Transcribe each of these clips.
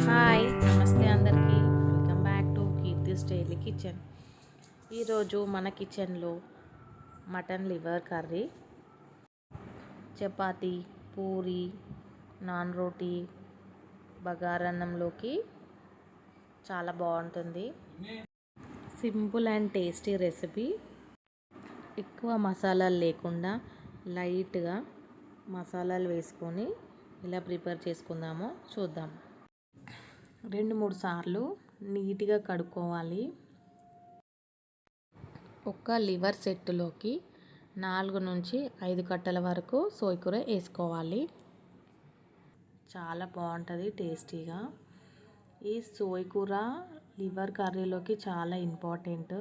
Hi నమస్తే అందరికీ. Welcome back to Keerthi style kitchen. ఈరోజు మన కిచెన్లో mutton liver curry chapati puri naan రోటీ బగారన్నంలోకి చాలా బాగుంటుంది. Simple and tasty recipe. ఎక్కువ మసాలాలు లేకుండా లైట్గా మసాలాలు వేసుకొని ఇలా ప్రిపేర్ చేసుకుందామో చూద్దాం. రెండు మూడు సార్లు నీట్గా కడుక్కోవాలి. ఒక లివర్ సెట్టులోకి నాలుగు నుంచి ఐదు కట్టల వరకు సోయకూర వేసుకోవాలి. చాలా బాగుంటుంది టేస్టీగా. ఈ సోయకూర లివర్ కర్రీలోకి చాలా ఇంపార్టెంట్.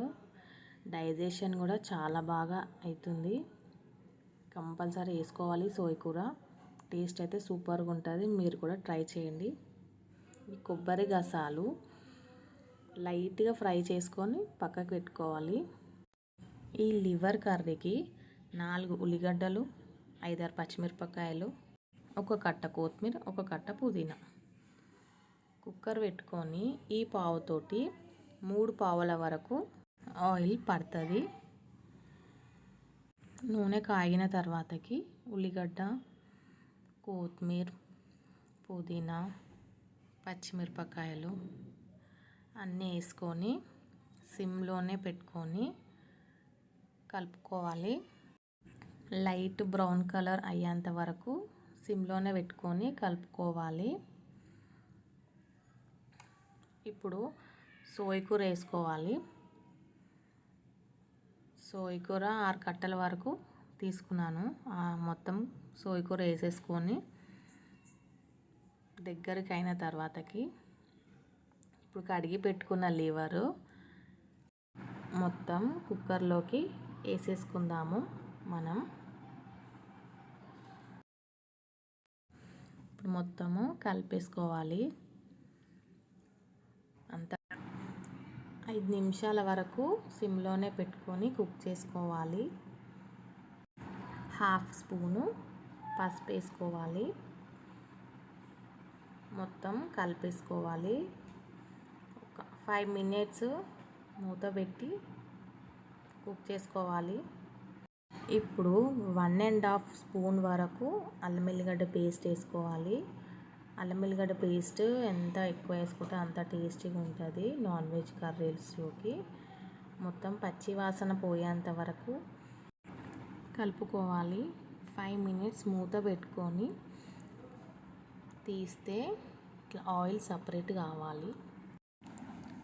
డైజెషన్ కూడా చాలా బాగా అవుతుంది కంపల్సరీ వేసుకోవాలి సోయకూర. టేస్ట్ అయితే సూపర్గా ఉంటుంది. మీరు కూడా ట్రై చేయండి. కొబ్బరి గసాలు లైట్గా ఫ్రై చేసుకొని పక్కకు పెట్టుకోవాలి. ఈ లివర్ కర్రీకి నాలుగు ఉల్లిగడ్డలు ఐదారు పచ్చిమిరపకాయలు ఒక కట్ట కొత్తిమీర ఒక కట్ట పుదీనా. కుక్కర్ పెట్టుకొని ఈ పావుతోటి మూడు పావుల వరకు ఆయిల్ పడుతుంది. నూనె కాగిన తర్వాతకి ఉల్లిగడ్డ కొత్తిమీర పుదీనా పచ్చిమిరపకాయలు అన్నీ వేసుకొని సిమ్లోనే పెట్టుకొని కలుపుకోవాలి. లైట్ బ్రౌన్ కలర్ అయ్యేంత వరకు సిమ్లోనే పెట్టుకొని కలుపుకోవాలి. ఇప్పుడు సోయకూర వేసుకోవాలి. సోయకూర ఆరు కట్టల వరకు తీసుకున్నాను. మొత్తం సోయకూర వేసేసుకొని దగ్గరికి అయిన తర్వాతకి ఇప్పుడు కడిగి పెట్టుకున్న లివరు మొత్తం కుక్కర్లోకి వేసేసుకుందాము మనం. ఇప్పుడు మొత్తము కలిపేసుకోవాలి. అంత ఐదు నిమిషాల వరకు సిమ్లోనే పెట్టుకొని కుక్ చేసుకోవాలి. హాఫ్ స్పూను పసుపు వేసుకోవాలి. మొత్తం కలిపేసుకోవాలి. ఒక ఫైవ్ మినిట్స్ మూత పెట్టి కుక్ చేసుకోవాలి. ఇప్పుడు వన్ అండ్ హాఫ్ స్పూన్ వరకు అల్లం ఎల్లిగడ్డ పేస్ట్ వేసుకోవాలి. అల్లం ఎల్లిగడ్డ పేస్ట్ ఎంత ఎక్కువ వేసుకుంటే అంత టేస్టీగా ఉంటుంది నాన్ వెజ్ కర్రీస్లోకి మొత్తం పచ్చి వాసన పోయేంత వరకు కలుపుకోవాలి. ఫైవ్ మినిట్స్ మూత పెట్టుకొని తీస్తే ఇట్లా ఆయిల్ సపరేట్ కావాలి.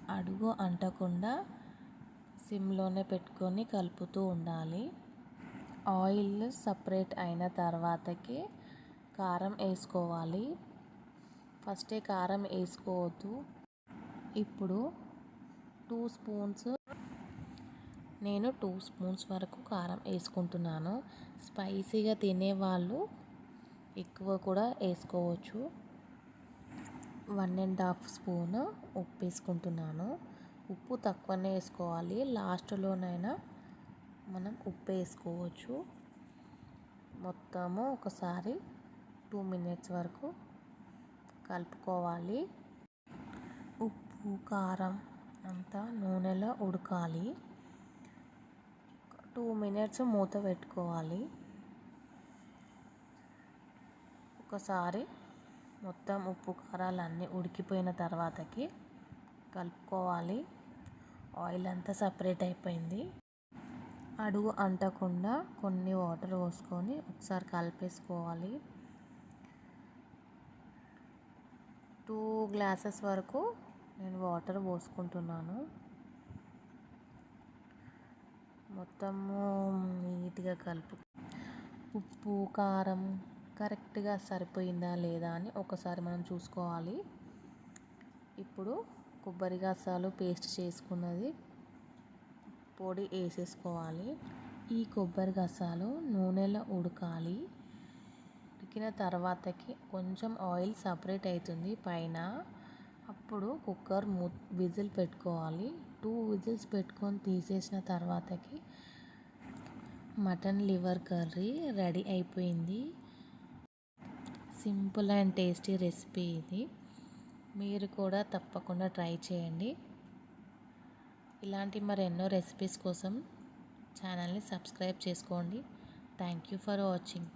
అడుగు అంటకుండా సిమ్లోనే పెట్టుకొని కలుపుతూ ఉండాలి. ఆయిల్ సపరేట్ అయిన తర్వాతకి కారం వేసుకోవాలి. ఫస్టే కారం వేసుకోవద్దు. ఇప్పుడు టూ స్పూన్స్ నేను టూ స్పూన్స్ వరకు కారం వేసుకుంటున్నాను. స్పైసీగా తినేవాళ్ళు ఎక్కువ కూడా వేసుకోవచ్చు. వన్ అండ్ హాఫ్ స్పూన్ ఉప్పు వేసుకుంటున్నాను. ఉప్పు తక్కువనే వేసుకోవాలి. లాస్ట్లోనైనా మనం ఉప్పు వేసుకోవచ్చు. మొత్తము ఒకసారి టూ మినిట్స్ వరకు కలుపుకోవాలి. ఉప్పు కారం అంతా నూనెలో ఉడకాలి. టూ మినిట్స్ మూత పెట్టుకోవాలి. ఒక్కసారి మొత్తం ఉప్పు కారాలు అన్నీ ఉడికిపోయిన తర్వాతకి కలుపుకోవాలి. ఆయిల్ అంతా సపరేట్ అయిపోయింది. అడుగు అంటకుండా కొన్ని వాటర్ పోసుకొని ఒకసారి కలిపేసుకోవాలి. టూ గ్లాసెస్ వరకు నేను వాటర్ పోసుకుంటున్నాను. మొత్తము నీట్గా కలుపు ఉప్పు కారం కరెక్ట్గా సరిపోయిందా లేదా అని ఒకసారి మనం చూసుకోవాలి. ఇప్పుడు కొబ్బరి గసాలు పేస్ట్ చేసుకున్నది పొడి వేసేసుకోవాలి. ఈ కొబ్బరి గసాలు నూనెలో ఉడకాలి. ఉడికిన తర్వాతకి కొంచెం ఆయిల్ సపరేట్ అవుతుంది పైన. అప్పుడు కుక్కర్ మూ విజిల్ పెట్టుకోవాలి. టూ విజిల్స్ పెట్టుకొని తీసేసిన తర్వాతకి మటన్ లివర్ కర్రీ రెడీ అయిపోయింది. సింపుల్ అండ్ టేస్టీ రెసిపీ ఇది. మీరు కూడా తప్పకుండా ట్రై చేయండి. ఇలాంటి మరెన్నో రెసిపీస్ కోసం ఛానల్ని సబ్స్క్రైబ్ చేసుకోండి. Thank you for watching.